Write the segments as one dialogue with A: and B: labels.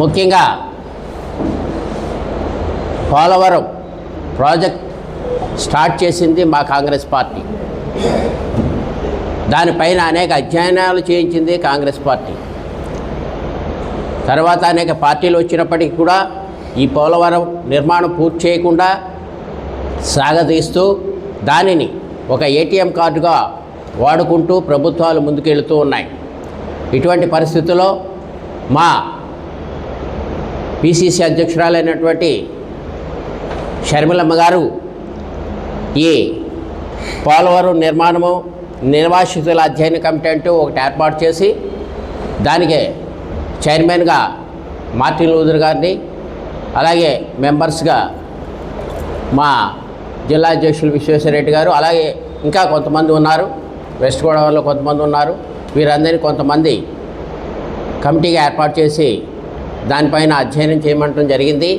A: ముఖ్యంగా Polavaram project start చేసింది మా కాంగ్రెస్ పార్టీ. దానిపైన అనేక అధ్యయనాలు చేయించింది కాంగ్రెస్ పార్టీ. తర్వాత అనేక పార్టీలు వచ్చినప్పటికీ కూడా ఈ పోలవరం నిర్మాణం పూర్తి చేయకుండా సాగదీస్తూ దానిని ఒక ఏటీఎం కార్డుగా వాడుకుంటూ ప్రభుత్వాలు ముందుకెళ్తూ ఉన్నాయి. ఇటువంటి పరిస్థితుల్లో మా పిసిసి అధ్యక్షురాలైనటువంటి షర్మిలమ్మ గారు ఈ పోలవరం నిర్మాణము నిర్వాసితుల అధ్యయన కమిటీ అంటూ ఒకటి ఏర్పాటు చేసి దానికి చైర్మన్గా మార్టిన్ లూథర్ గారిని అలాగే మెంబర్స్గా మా జిల్లా అధ్యక్షులు విశ్వేశ్వరరెడ్డి గారు అలాగే ఇంకా కొంతమంది ఉన్నారు. వెస్ట్ గోదావరిలో కొంతమంది ఉన్నారు. వీరందరినీ కొంతమంది కమిటీగా ఏర్పాటు చేసి దానిపైన అధ్యయనం చేయమంటం జరిగింది.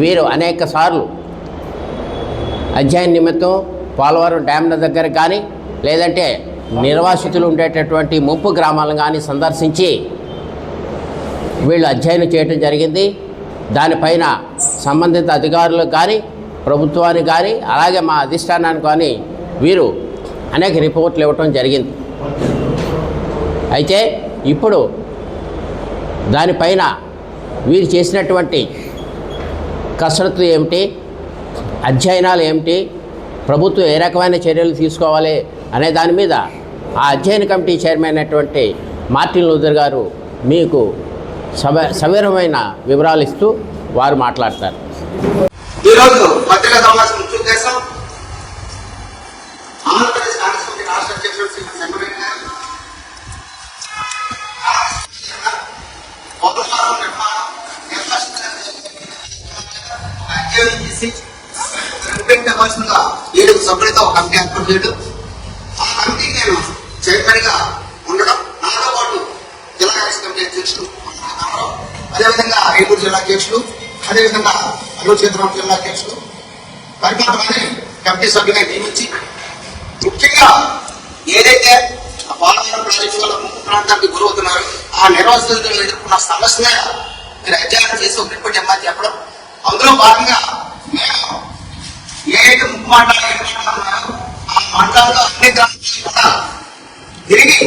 A: వీరు అనేక సార్లు అధ్యయన నిమిత్తం పోలవరం డ్యామ్ల దగ్గర కానీ లేదంటే నిర్వాసితులు ఉండేటటువంటి ముంపు గ్రామాలను కానీ సందర్శించి వీళ్ళు అధ్యయనం చేయటం జరిగింది. దానిపైన సంబంధిత అధికారులకు కానీ ప్రభుత్వానికి కానీ అలాగే మా అధిష్టానానికి కానీ వీరు అనేక రిపోర్ట్లు ఇవ్వటం జరిగింది. అయితే ఇప్పుడు దానిపైన వీరు చేసినటువంటి కసరత్తు ఏమిటి? అధ్యయనాలు ఏమిటి? ప్రభుత్వం ఏ రకమైన చర్యలు తీసుకోవాలి అనే దాని మీద ఆ అధ్యయన కమిటీ చైర్మన్ అయినటువంటి మార్టిన్ లూథర్ గారు మీకు సవ సవివరమైన వివరాలు ఇస్తూ వారు మాట్లాడతారు.
B: ఈరోజు పత్రికా సమావేశం కమిటీ ఏర్పాటు చేయడం ఆ కమిటీకి నేను చైర్మన్గా ఉండడం నాతో పాటు జిల్లా కాంగ్రెస్ కమిటీ అధ్యక్షుడు అదేవిధంగా ఏలూరు జిల్లా అధ్యక్షుడు అదేవిధంగా అల్లూరు సీతారాం జిల్లా అధ్యక్షుడు పరిపాలన కమిటీ సభ్యులై నియమించి ముఖ్యంగా ఏదైతే ఆ పోలవరం ప్రాజెక్టు వల్ల ముంపు ప్రాంతానికి గురవుతున్నారు ఆ నిర్వాసితులు ఎదుర్కొన్న సమస్య మీరు అధ్యయనం చేసి ఒక రిపోర్ట్ ఇవ్వమని చెప్పడం. అందులో భాగంగా మేము ఏదైతే ముప్పు మండలాలు ఏ మండలాలు ఆ మండలాల్లో అన్ని గ్రామాలు కూడా తిరిగి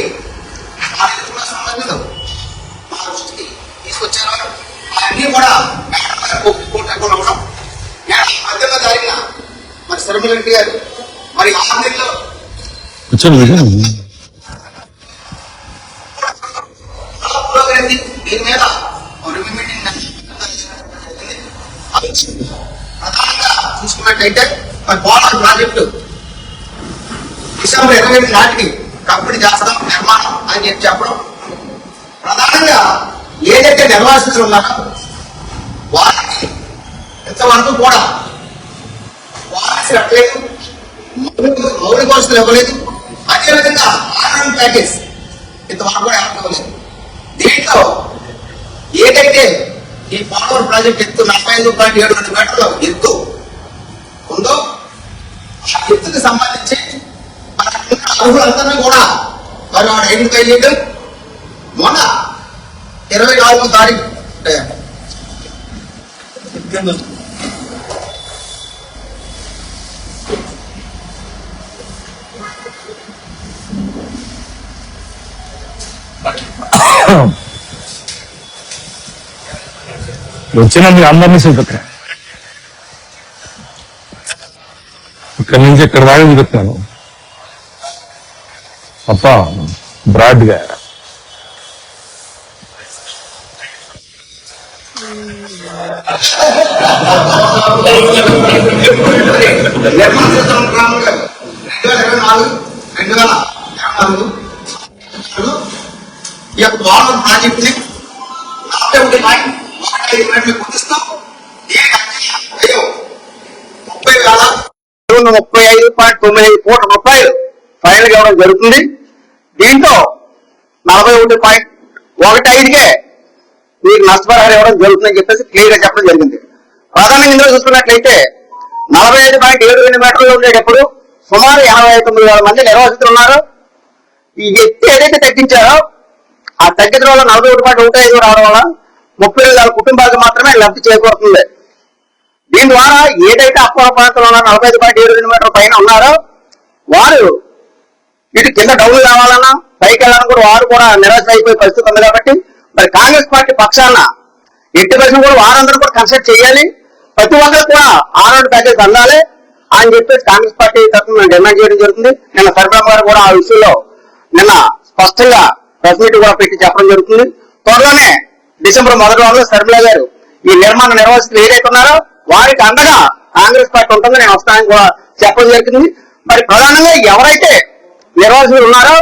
B: ఆ ఎదుర్కొన్న మా దృష్టికి తీసుకొచ్చారు అన్ని కూడా ఒప్పుకుంటూ ఉండడం మధ్యలో జరిగిన మరి శర్మలరెడ్డి గారు మరి ఆ
C: కూర్చోండి.
B: చూసుకున్నట్టయితే ప్రాజెక్టు డిసెంబర్ ఇరవై ఎనిమిది నాటికి కంపెనీ చేస్తాం నిర్మాణం అని చెప్పి చెప్పడం. ప్రధానంగా ఏదైతే నిర్వాసితులు ఉన్నారో వారికి ఇంతవరకు కూడా వారికి కట్టలేదు మౌలిక వసతులు ఇవ్వలేదు అదేవిధంగా ఆర్ఎం ప్యాకేజ్ ఇంతవరకు కూడా ఇవ్వలేదు దీంట్లో ఏదైతే ఈ పోలవరం ప్రాజెక్ట్ ఎత్తు నలభై ఐదు పాయింట్ ఏడు రెండు మీటర్లు ఎత్తు ఉందో ఆ ఎత్తుకు సంబంధించి మన అర్హులందరినీ కూడా మరి వాడు ఐడెంటిఫై చేయడం మొన్న ఇరవై నాలుగో తారీఖు అంటే
C: వచ్చిన మీ అందరినీ చూపెట్టా ఇక్కడి నుంచి ఇక్కడ దాకా చూపెట్టాను తప్ప
B: బ్రాడ్గా రెండు వేల నాలుగు రెండు వేల నాలుగు ఈ యొక్క ప్రాజెక్ట్ని వందల ముప్పై ఐదు పాయింట్ తొమ్మిది ఐదు కోట్ల రూపాయలు ఫైనల్ ఇవ్వడం జరుగుతుంది. దీంతో నలభై ఒకటి పాయింట్ ఒకటి ఐదుకే మీకు నష్టపరిహారం ఇవ్వడం జరుగుతుందని చెప్పేసి క్లియర్గా చెప్పడం జరిగింది. ప్రధానంగా ఇందులో చూసుకున్నట్లయితే నలభై ఐదు పాయింట్ ఏడు రెండు మీటర్లు ఉండేటప్పుడు సుమారు ఎనభై తొమ్మిది వేల మంది నిర్వాసితులు ఉన్నారు. ఈ ఎత్తు ఏదైతే తగ్గించారో ఆ తగ్గించడం వల్ల నలభై ఒకటి పాయింట్ ఒకటి ఐదు రావడం వల్ల
D: ముప్పై ఐదు వేల కుటుంబాలకు మాత్రమే లబ్ధి చేకూరుతుంది. దీని ద్వారా ఏదైతే అప్పల ప్రాంతంలో ఉన్న నలభై ఐదు పాయింట్ ఏడు రెండు మీటర్ల పైన ఉన్నారో వారు ఇటు కింద డబ్బులు కావాలన్నా పైకి వెళ్ళాలని కూడా వారు కూడా నిరాశ అయిపోయే పరిస్థితి ఉంది కాబట్టి మరి కాంగ్రెస్ పార్టీ పక్షాన ఎట్టి పరిస్థితులు కూడా వారందరూ కూడా కన్సల్ట్ చేయాలి. ప్రతి ఒక్కరు కూడా ఆరోగ్య ప్యాకేజ్ అందాలి. అని చెప్పేసి కాంగ్రెస్ పార్టీ తరఫున డిమాండ్ చేయడం జరుగుతుంది. నిన్న సర్వం గారు కూడా ఆ విషయంలో నిన్న స్పష్టంగా ప్రెస్ మీట్ కూడా పెట్టి చెప్పడం జరుగుతుంది. త్వరలోనే డిసెంబర్ మొదటి వారంలో శర్మిల గారు ఈ నిర్మాణ నిర్వాసితులు ఏదైతే ఉన్నారో వారికి అండగా కాంగ్రెస్ పార్టీ ఉంటుందని నేను వస్తానని కూడా చెప్పడం జరిగింది. మరి ప్రధానంగా ఎవరైతే నిర్వాసితులు ఉన్నారో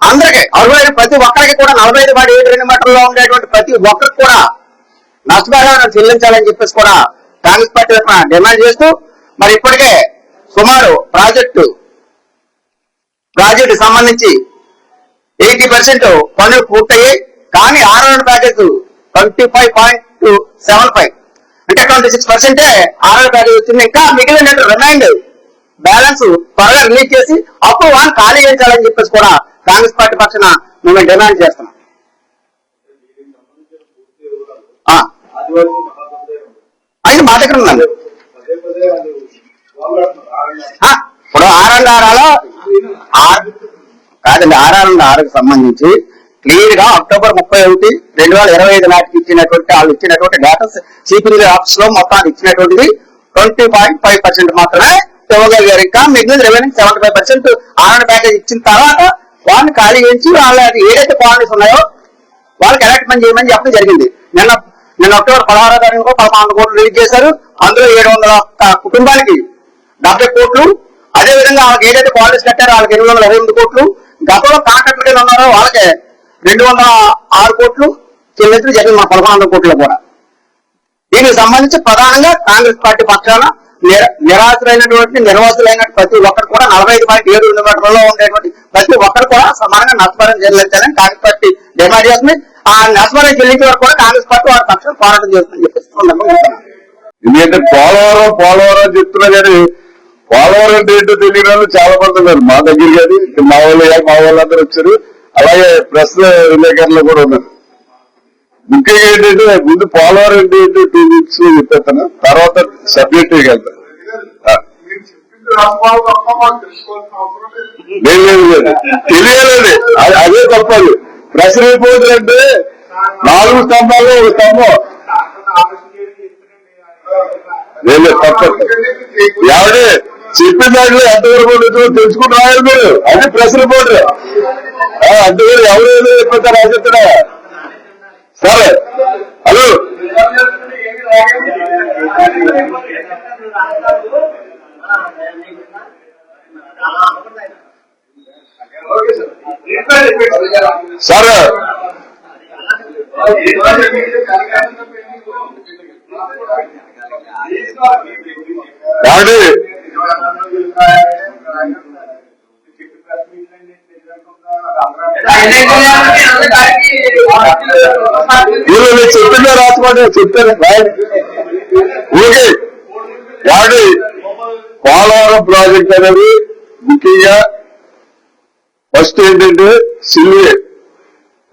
D: అందరికీ అర్హులైన ప్రతి ఒక్కరికి కూడా నలభై ఐదు పాటు ఏడు రెండు మీటర్లో ఉండేటువంటి ప్రతి ఒక్కరికి కూడా నష్టపరిహారం చెల్లించాలని చెప్పేసి కూడా కాంగ్రెస్ పార్టీ తరఫున డిమాండ్ చేస్తూ మరి ఇప్పటికే సుమారు ప్రాజెక్టు ప్రాజెక్టు సంబంధించి ఎయిటీ పర్సెంట్ పనులు పూర్తయ్యాయి. కానీ RR package twenty five point seven five అంటే ట్వంటీ సిక్స్ పర్సెంటే ఆర్ఆర్ ప్యాకేజ్ వచ్చింది. ఇంకా మిగిలిన రిమైండ్ బ్యాలెన్స్ త్వరగా రిలీజ్ చేసి అప్పుడు వాళ్ళు ఖాళీ చేయించాలని చెప్పేసి కూడా కాంగ్రెస్ పార్టీ పక్షాన మేము డిమాండ్ చేస్తున్నాం. ఆ, అది మా దగ్గర ఉందండి ఇప్పుడు ఆర్ఎండ్ఆర్లో ఆర్ కాదండి ఆర్ఆర్ ఆరుకు సంబంధించి క్లియర్గా అక్టోబర్ ముప్పై ఒకటి రెండు వేల ఇరవై ఐదు నాటికి ఇచ్చినటువంటి వాళ్ళు ఇచ్చినటువంటి డేటా సిపిడి ఆఫీస్లో మొత్తాన్ని ఇచ్చినటువంటిది ట్వంటీ పాయింట్ ఫైవ్ పర్సెంట్ మాత్రమే ఇవ్వగలిగారు. ఇంకా మిగిలిన revenue seventy five percent RR package ఇచ్చిన తర్వాత వాళ్ళని ఖాళీ చేయించి వాళ్ళ ఏదైతే కాలనీస్ ఉన్నాయో వాళ్ళకి అలాట్మెంట్ చేయమని చెప్పడం జరిగింది. నిన్న నిన్న అక్టోబర్ పదహారో తారీఖు పదకొండు కోట్లు రిలీజ్ చేశారు. అందులో ఏడు వందల కుటుంబానికి డెబ్బై కోట్లు. అదే విధంగా వాళ్ళకి ఏదైతే కాలేజ్ కట్టారో వాళ్ళకి ఎనిమిది వందల ఇరవై ఎనిమిది కోట్లు. గతంలో కాంట్రాక్టులు ఉన్నారో వాళ్ళకి రెండు వందల ఆరు కోట్లు చెల్లించడం జరిగింది మన పదకొండు వందల కోట్లు కూడా. దీనికి సంబంధించి ప్రధానంగా కాంగ్రెస్ పార్టీ పక్షాన నిర- నిరాశులైనటువంటి నిర్వాసులైన ప్రతి ఒక్కరు కూడా నలభై ఐదు పాయింట్ ఏడు రెండు ఉండేటువంటి ప్రతి ఒక్కరు కూడా సమానంగా నష్టపరం చెల్లించాలని కాంగ్రెస్ పార్టీ డిమాండ్ చేస్తుంది. ఆ నష్టపరం చెల్లించే వరకు కూడా కాంగ్రెస్ పార్టీ వారి పక్షం పోరాటం చేస్తుందని చెప్పేసి
E: ఎందుకంటే పోలవరం పోలవరం అని చెప్తున్నా కానీ పోలవరం ఏంటో తెలియని చాలా మంది ఉన్నారు. మా దగ్గర కానీ మా వాళ్ళు మా వాళ్ళందరూ వచ్చారు. అలాగే ప్రెస్ విలేకరులు కూడా ఉన్నారు ముఖ్యంగా ఏంటంటే ముందు పోలవరం అంటే టూ వీక్స్లో చెప్పేస్తాను. తర్వాత సబ్జెక్ట్ వెళ్తాను తెలియలేదు. అదే తప్పదు. ప్రెస్ రిపోర్ట్ అంటే నాలుగు స్తంభాలు ఒక స్తంభం. లేదు తప్పదు. ఎవడే చెప్పిన దాంట్లో ఎంతవరకు ఉండొచ్చో తెలుసుకుని రాయాలి మీరు? అది ప్రెస్ రిపోర్టర్ అంతేగాని ఎవరు ఏదో చెప్పితే సరే. హలో. సరే. కానీ వీళ్ళు చెప్పిందే రాసుకోండి చెప్తాను ఓకే. పోలవరం ప్రాజెక్ట్ అనేది ముఖ్యంగా ఫస్ట్ ఏంటంటే సిల్వే.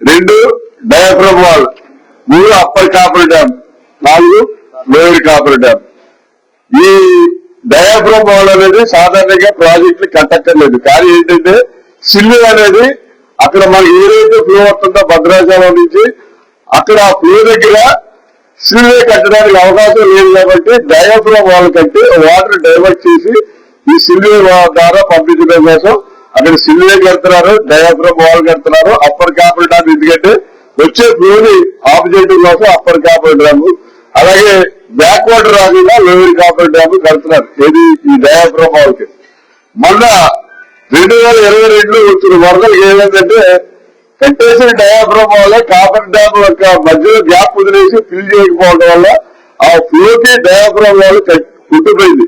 E: రెండు డయాఫ్రమ్ వాల్. మూడు అప్పర్ కాపర్ డ్యామ్. నాలుగు లోయర్ కాపర్ డ్యామ్. ఈ డయాగ్రామ్ వాల్ అనేది సాధారణంగా ప్రాజెక్టులు కట్టక్కర్లేదు కానీ ఏంటంటే సిల్లు అనేది అక్కడ మనకి ఏదైతే ఫ్లో వస్తుందో భద్రాచలం నుంచి అక్కడ ఆ ఫ్లో దగ్గర సిల్వే కట్టడానికి అవకాశం లేదు కాబట్టి డయాగ్రామ్ వాల్ కట్టి వాటర్ డైవర్ట్ చేసి ఈ సిల్వే ద్వారా పంపించడం కోసం అక్కడ సిల్వే కడుతున్నారు డయాగ్రామ్ వాల్ కడుతున్నారు అప్పర్ కాపర్ డ్యామ్ ఎందుకంటే వచ్చే ఫ్లోని ఆబ్జెక్టివ్ కోసం అప్పర్ కాపర్ డ్యామ్ అలాగే బ్యాక్ వాటర్ రాకుండా లోయర్ కాపర్ డ్యామ్ కడుతున్నారు. ఏది? ఈ డయాఫ్రమ్ వాల్కి మొన్న రెండు వేల ఇరవై రెండులో వచ్చిన వరదలు ఏమైందంటే కట్టేసిన డయాఫ్రమ్ వల్ల కాపర్ డ్యామ్ యొక్క మధ్యలో గ్యాప్ వదిలేసి ఫిల్ చేయకపోవడం వల్ల ఆ ఫ్లోకి డయాఫ్రమ్ వాళ్ళు కుట్టిపోయింది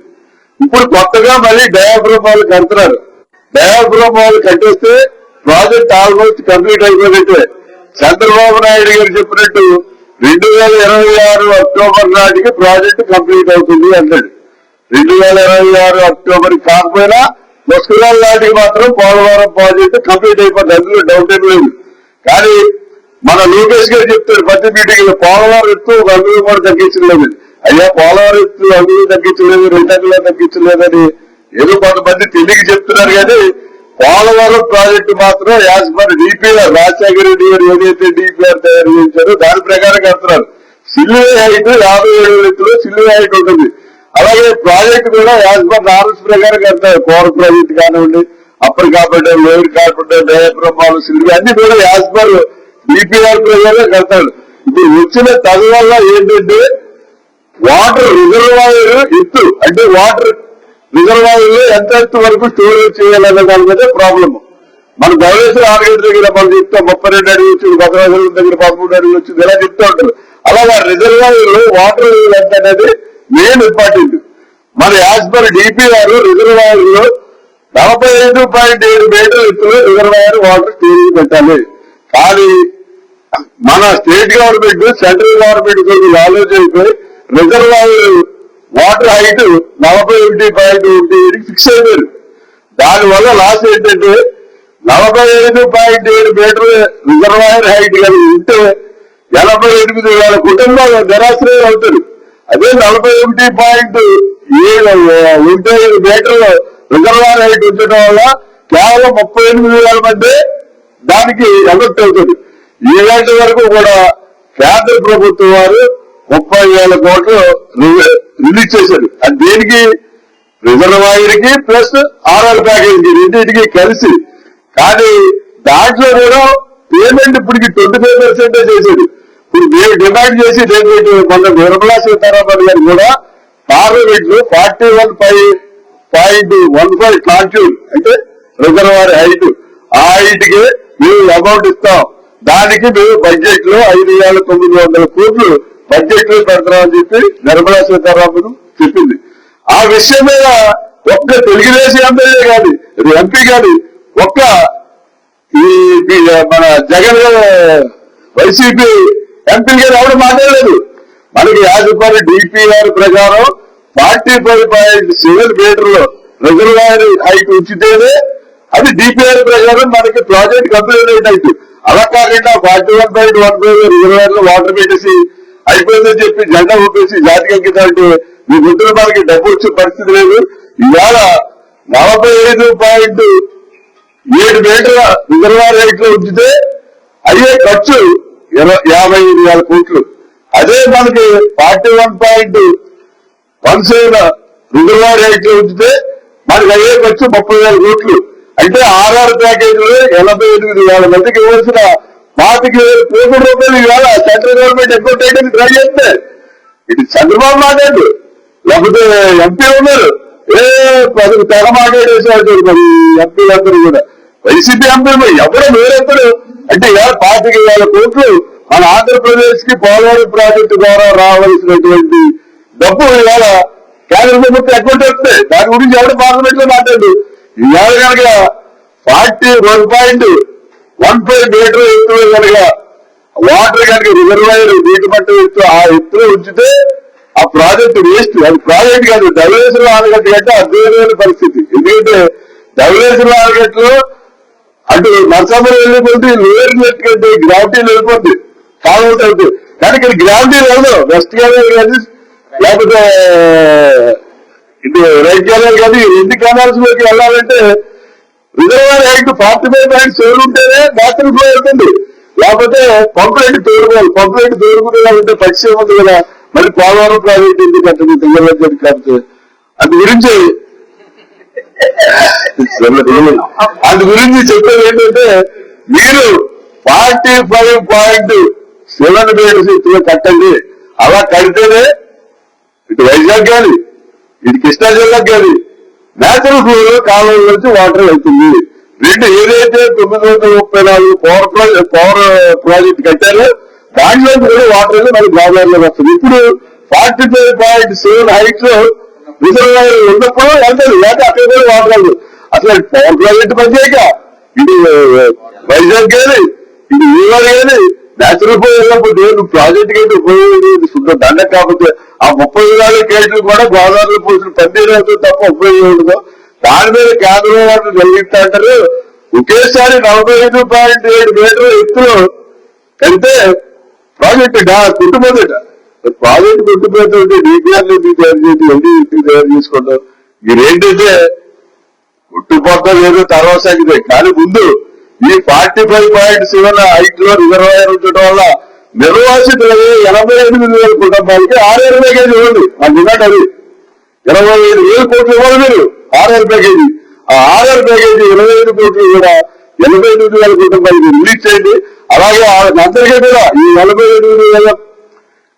E: ఇప్పుడు కొత్తగా మళ్ళీ డయాఫ్రమ్ వాళ్ళు కడుతున్నారు. డయాఫ్రమ్ వాళ్ళు కట్టేస్తే ప్రాజెక్ట్ ఆల్మోస్ట్ కంప్లీట్ అయిపోయినట్టే. చంద్రబాబు నాయుడు గారు చెప్పినట్టు రెండు వేల ఇరవై ఆరు అక్టోబర్ నాటికి ప్రాజెక్ట్ కంప్లీట్ అవుతుంది అన్నాడు రెండు వేల ఇరవై ఆరు అక్టోబర్ కాకపోయినా ముస్కులాల నాటికి మాత్రం పోలవరం ప్రాజెక్టు కంప్లీట్ అయిపోతుంది. అందులో డౌట్ ఏం లేదు. కానీ మన లోకేష్ గారు చెప్తారు ప్రతి మీటింగ్లో పోలవరం ఎత్తు ఒక అంగులు కూడా తగ్గించలేదు. అయ్యా పోలవరం ఎత్తు అంగులు తగ్గించలేదు రెండు తగ్గించలేదని ఏదో కొంతమంది తెలియక చెప్తున్నారు కానీ పోలవరం ప్రాజెక్టు మాత్రం as per DPR Rajasekhara Reddy garu ఏదైతే డిపిఆర్ తయారు చేశారో దాని ప్రకారం కడుతున్నారు. సిల్లు హైట్ యాభై ఏడు ఎత్తులో సిల్లు హైట్ ఉంటుంది. అలాగే ప్రాజెక్ట్ కూడా యాజ్ పర్ నార్మ్స్ ప్రకారం కడతారు కోర ప్రాజెక్ట్ కానివ్వండి అప్పర్ కార్పెంటర్ లోయర్ కార్పెంటర్ డయాబ్రహ్మాలు సిల్లు అన్ని కూడా యాజ్ పర్ డిపిఆర్ ప్రకారం కడతాడు ఇప్పుడు వచ్చిన తగు వల్ల ఏంటంటే వాటర్ రిజర్వాయర్ ఎత్తు అంటే వాటర్ రిజర్వాయర్లో ఎంత ఎత్తు వరకు స్టోరేజ్ చేయాలన్న దాని మీద ప్రాబ్లం మన ధవళేశ్వర ఆర్గేట్ దగ్గర మనం చెప్తాం ముప్పై రెండు అడుగులు వచ్చింది భద్రాచలం దగ్గర పదమూడు అడుగులు వచ్చింది ఇలా చెప్తూ ఉంటారు. అలాగే రిజర్వాయర్ వాటర్ ఎంత అనేది మెయిన్ ఇంపార్టెంట్ మన యాజ్ పర్ డిపిఆర్ రిజర్వాయర్లో నలభై ఐదు పాయింట్ ఏడు మీటర్ ఎత్తులో రిజర్వాయర్ వాటర్ స్టోరేజ్ పెట్టాలి. కానీ మన స్టేట్ గవర్నమెంట్ సెంట్రల్ గవర్నమెంట్ కొన్ని ఆలోచన అయిపోయి రిజర్వాయర్ వాటర్ హైట్ నలభై ఒకటి పాయింట్ ఒకటి ఫిక్స్ అయిపోయారు దానివల్ల లాస్ ఏంటంటే నలభై ఐదు పాయింట్ ఏడు మీటర్ రిజర్వాయర్ హైట్ కలిగి ఉంటే ఎనభై ఎనిమిది వేల కుటుంబాలు నిరాశ్రయం అవుతారు. అదే నలభై ఒకటి పాయింట్ ఏడు ఉంటే ఏడు మీటర్లు రిజర్వాయర్ హైట్ ఉంచడం వల్ల కేవలం ముప్పై ఎనిమిది వేల మంది దానికి ఎఫెక్ట్ అవుతుంది ఈ వరకు కూడా కేంద్ర ప్రభుత్వం వారు ముప్పై వేల కోట్లు రిలీజ్ చేశారు అది దేనికి? రిజర్వాయర్కి ప్లస్ ఆర్ఆర్ ప్యాకేజ్కి రెండింటికి కలిసి. కానీ దాంట్లో కూడా పేమెంట్ ఇప్పటికి ట్వంటీ ఫైవ్ పర్సెంటే చేశాడు ఇప్పుడు మేము డిమాండ్ చేసి రేపు మొన్న నిర్మలా సీతారామన్ గారు కూడా పార్లమెంట్లో forty one five point one five కాన్స్యూల్ అంటే రిజర్వాయర్ హైట్ ఆ హైట్కి మేము అమౌంట్ ఇస్తాం. దానికి మేము బడ్జెట్లో ఐదు వేల తొమ్మిది వందల కోట్లు బడ్జెట్లో పెడతామని చెప్పి నిర్మలా సీతారామన్ చెప్పింది. ఆ విషయం మీద ఒక్క తెలుగుదేశం ఎమ్మెల్యే కాదు ఎంపీ కాదు ఒక్క ఈ మన జగన్ వైసీపీ ఎంపీ గారు ఎవరు మాట్లాడలేదు. మనకి యాజమాన్య డిపిఆర్ ప్రకారం ఫార్టీ ఫైవ్ పాయింట్ సెవెన్ మీటర్లు రిజర్వాయర్ హైట్ ఉంచితేనే అది డిపిఆర్ ప్రకారం మనకి ప్రాజెక్ట్ కంప్లీట్ హైట్ అలా కాకుండా forty one point one five రిజర్వాయర్లో వాటర్ పెట్టేసి అయిపోయిందని చెప్పి జెండా ఊపేసి జాతికి అంకితం మీ గుంటూరు మనకి డబ్బు వచ్చే పరిస్థితి లేదు. ఇవాళ నలభై ఐదు పాయింట్ ఏడు మీటర్ల రిజర్వాయర్ రేట్లు ఉంచితే అయ్యే ఖర్చు ఇరవై యాభై ఐదు వేల కోట్లు. అదే మనకి forty one point one seven reservoir రేట్లు ఉంచితే మనకి అయ్యే ఖర్చు ముప్పై వేల కోట్లు. అంటే ఆర్ఆర్ ప్యాకేజీలో ఎనభై ఎనిమిది వేల మందికి ఇవ్వాల్సిన పాతిక కోటి రూపాయలు ఇవాళ సెంట్రల్ గవర్నమెంట్ ఎక్కువ టైటిల్ ట్రై చేస్తే? ఇది చంద్రబాబు మాట్లాడు లేకపోతే ఎంపీ ఉన్నారు. ఏ పది తెగ మాట్లాడేసేవాడు మరి ఎంపీలందరూ కూడా. వైసీపీ ఎంపీలు ఎవరు వేరెత్తరు? అంటే ఇవాళ పార్టీకి వేల కోట్లు? మన ఆంధ్రప్రదేశ్కి పోలవరం ప్రాజెక్టు ద్వారా రావాల్సినటువంటి డబ్బు ఇవాళ కేంద్ర ప్రభుత్వం ఎక్కువ చెప్తే దాని గురించి ఎవరు పార్లమెంట్లో మాట్లాడు ఇవాళ కనుక forty one point one five meter ఎత్తు కనుక వాటర్ కనుక రిజర్వాయర్ నీటి మట్టం ఎత్తు ఆ ఎత్తులో ఉంచితే ఆ ప్రాజెక్ట్ వేస్ట్ అది ప్రాజెక్ట్ కాదు ధవళేశ్వరం ఆనకట్ట కంటే అద్భుతమైన పరిస్థితి. ఎందుకంటే ధవళేశ్వరం ఆనకట్టలో అటు నరసాపురం వెళ్ళిపోతే లోయర్ నెట్ కంటే గ్రావిటీ వెళ్ళిపోద్ది. కాలువలు అవుతుంది కానీ ఇక్కడ గ్రావిటీ లేదు వెస్ట్ గోదావరి కానీ లేకపోతే ఇది రైట్ గోదావరి కానీ ఎన్ని కెనాల్స్లోకి వెళ్ళాలంటే reservoir forty five point seven ఉంటేనే న్యాచురల్ ఫ్లో అవుతుంది లేకపోతే పంపులెంట్ తోడుకోవాలి. పంపులెంట్ తోడుకునేలా ఉంటే పక్షి ఉంది కదా? మరి పోలవరం ప్రాజెక్ట్ ఎందుకు కట్టండి తెల్లబడ్జెట్ కాబట్టి అందు గురించి అందు గురించి చెప్పేది ఏంటంటే మీరు forty five point seven meters కట్టండి. అలా కడితేనే ఇటు వైజాగ్ కానీ ఇటు కృష్ణా జిల్లాకు కానీ నేచురల్ ఫ్లో లో కాలువల నుంచి వాటర్ వెళ్తుంది. రెండు ఏదైతే తొమ్మిది వందల ముప్పై నాలుగు పవర్ ప్రాజెక్ట్ పవర్ ప్రాజెక్ట్ కట్టారో దాంట్లో కూడా వాటర్ అనేది మనకి గోదావరిలో వస్తుంది. ఇప్పుడు ఫార్టీ ఫైవ్ పాయింట్ సెవెన్ హైట్లో రిజర్వాయర్ ఉన్నప్పుడు వెళ్తారు లేకపోతే అక్కడ కూడా వాటర్ వెళ్ళదు అసలు పవర్ ప్రాజెక్ట్ మధ్యక ఇది వైజాగ్ కానీ ఇది ఈవాడు కానీ నేచురల్ ఫ్లో వెళ్ళినప్పుడు నేను ప్రాజెక్ట్ అయితే ఉపయోగం శుద్ధ దండ కాకపోతే ఆ ముప్పై వేల కేసులు కూడా గోదావరిలో పోసిన పన్నీరు తప్ప ఉపయోగం దాని మీద కేంద్రం వాళ్ళు జరిగిందంటారు ఒకేసారి నలభై ఐదు పాయింట్ ఏడు మీటర్ల ఎత్తులో అంటే ప్రాజెక్ట్ కుటుంబదట ప్రాజెక్ట్ కుటుంబంతో డిపిఆర్ తయారు చేసి ఎల్డీ తయారు చేసుకుంటాం మీరేంటంటే పుట్టుపక్క ఏదో తర్వాత సాగితే. కానీ ముందు ఈ ఫార్టీ ఫైవ్ పాయింట్ సెవెన్ హైట్లో రిజర్వాయర్ ఉండటం వల్ల నిర్వాసితులకి ఎనభై ఎనిమిది వేల కుటుంబాలకి ఆరేరు ప్యాకేజ్ ఇవ్వండి. నాకు విన్నాడు అది. ఇరవై ఐదు వేల కోట్లు ఇవ్వాలి మీరు. ఆర్ఆర్ ప్యాకేజీ ఆ ఆర్ఆర్ ప్యాకేజీ ఇరవై ఐదు కోట్లు కూడా ఎనభై ఎనిమిది వేల కుటుంబాలకి రిలీజ్ చేయండి. అలాగే అందరికీ కూడా ఈ నలభై ఎనిమిది వేల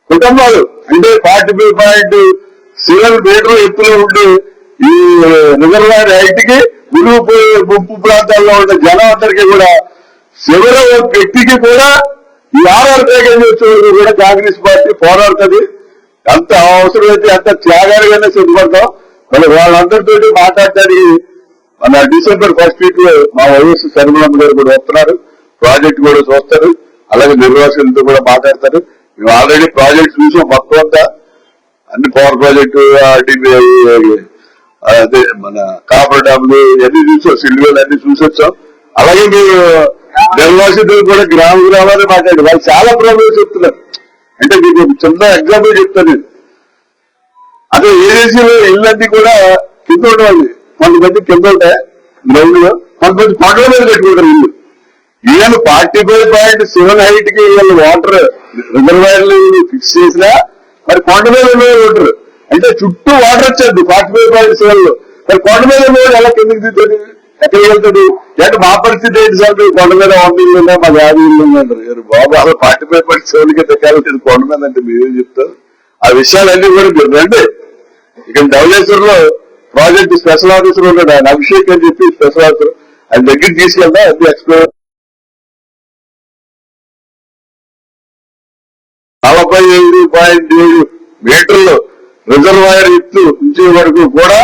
E: కుటుంబాలు అంటే forty five point seven meter ఎత్తులో ఉండే ఈ రిజర్వాయర్ హైట్కి గురువు ముంపు ప్రాంతాల్లో ఉన్న జనం అందరికీ కూడా చివరి వ్యక్తికి కూడా ఈ ఆర్ఆర్ ప్యాకేజ్ వచ్చే కూడా కాంగ్రెస్ పార్టీ పోరాడుతుంది. అంత అవసరమైతే అంత త్యాగాలుగానే సిద్ధపడతాం. మరి వాళ్ళందరితో మాట్లాడటానికి మన డిసెంబర్ ఫస్ట్ వీక్లో మా వైఎస్ శర్మలమ్మ గారు కూడా వస్తున్నారు. ప్రాజెక్ట్ కూడా చూస్తారు. అలాగే నిర్వాసితులతో కూడా మాట్లాడతారు. మేము ఆల్రెడీ ప్రాజెక్ట్ చూసాం మొత్తం అంతా. అన్ని పవర్ ప్రాజెక్టు అదే మన కాపర్ డ్యామ్లు ఇవన్నీ చూసాం. సిల్వేలు అన్ని చూసొచ్చాం. అలాగే మీరు నిర్వాసితులు కూడా గ్రామ గ్రామాన్ని మాట్లాడి వాళ్ళు చాలా ప్రాబ్లమ్స్ చెప్తున్నారు. అంటే మీకు ఒక చిన్న ఎగ్జాంపుల్ చెప్తాను. నేను అదే ఏజెన్సీలో ఇళ్ళన్నీ కూడా కింద ఉండవాలి కొంతమంది కింద ఉంటాయి గ్రౌండ్లో కొంతమంది కొండల మీద పెట్టుకుంటారు ఇల్లు. ఈయన ఫార్టీ ఫైవ్ పాయింట్ సెవెన్ హైట్కి వీళ్ళు వాటర్ రిజర్వాయర్లు ఫిక్స్ చేసినా మరి కొండ మీద వాటర్ ఉంటారు. అంటే చుట్టూ వాటర్ వచ్చేది ఫార్టీ ఫైవ్ పాయింట్ సెవెన్లో. మరి కొండ మీద ఉండేవాళ్ళు ఎలా కిందకి దిగుతుంది ఎక్కడికి వెళ్తాడు అంటే మా పరిస్థితి ఏంటి సార్? మీరు కొండ మీద వంద ఇల్లు ఉన్నాయి మా యాభై ఇల్లు ఉన్నాయి బాబు అసలు పార్టీ పేపర్ పాయింట్ సెవెన్ కొండ మీద అంటే మీరేం చెప్తారు? ఆ విషయాలన్నీ కూడా మీరు రండి. ఇక్కడ ధవళేశ్వర్లో ప్రాజెక్ట్ స్పెషల్ ఆఫీసర్ ఉన్నాడు. ఆయన అభిషేక్ అని చెప్పి స్పెషల్ ఆఫీసర్. ఆయన దగ్గర తీసుకెళ్తా అది ఎక్స్ప్లెయిన్ నలభై ఏడు పాయింట్ ఏడు మీటర్లు రిజర్వాయర్ ఎత్తు ఉంచే వరకు కూడా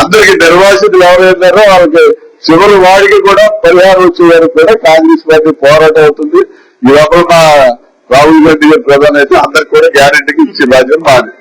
E: అందరికి నిర్వాసితులు ఎవరైనారో వాళ్ళకి చివరి వాడికి కూడా పరిహారం వచ్చే కూడా కాంగ్రెస్ పార్టీ పోరాటం అవుతుంది. ఈ లోపల మా రాహుల్ గాంధీ గారు ప్రధాని అయితే అందరికి కూడా గ్యారంటీకి ఇచ్చే బాధ్యత మాది.